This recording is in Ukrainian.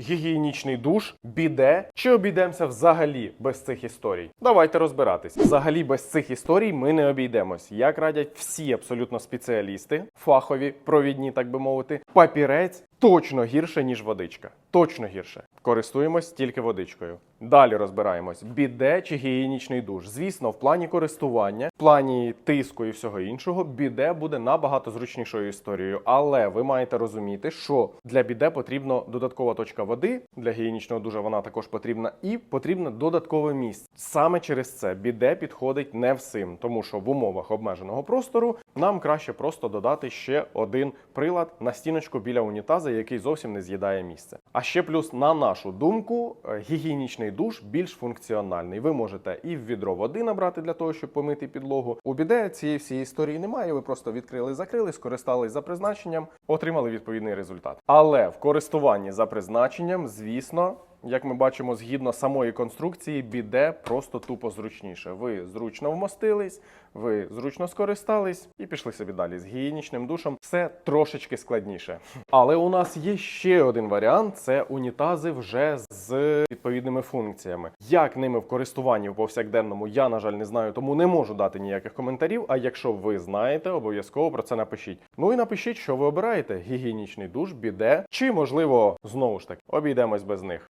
Гігієнічний душ, біде чи обійдемося взагалі без цих історій? Давайте розбиратись. Взагалі без цих історій ми не обійдемось. Як радять всі абсолютно спеціалісти, фахові, провідні, так би мовити, папірець точно гірше, ніж водичка. Точно гірше. Користуємось тільки водичкою. Далі розбираємось: біде чи гігієнічний душ. Звісно, в плані користування, в плані тиску і всього іншого, біде буде набагато зручнішою історією. Але ви маєте розуміти, що для біде потрібна додаткова точка води. Для гігієнічного душа вона також потрібна, і потрібне додаткове місце. Саме через це біде підходить не всім, тому що в умовах обмеженого простору нам краще просто додати ще один прилад на стіночку біля унітаза, який зовсім не з'їдає місце. А ще плюс, на нашу думку, е, гігієнічний душ більш функціональний. Ви можете і в відро води набрати для того, щоб помити підлогу. У біде цієї всієї історії немає. Ви просто відкрили, закрили, скористались за призначенням, отримали відповідний результат. Але в користуванні за призначенням, звісно. Як ми бачимо, згідно самої конструкції, біде просто тупо зручніше. Ви зручно вмостились, ви зручно скористались і пішли собі далі. З гігієнічним душем все трошечки складніше. Але у нас є ще один варіант: це унітази вже з відповідними функціями. Як ними в користуванні в повсякденному, я на жаль не знаю, тому не можу дати ніяких коментарів. А якщо ви знаєте, обов'язково про це напишіть. Ну і напишіть, що ви обираєте: гігієнічний душ, біде, чи можливо знову ж таки обійдемось без них.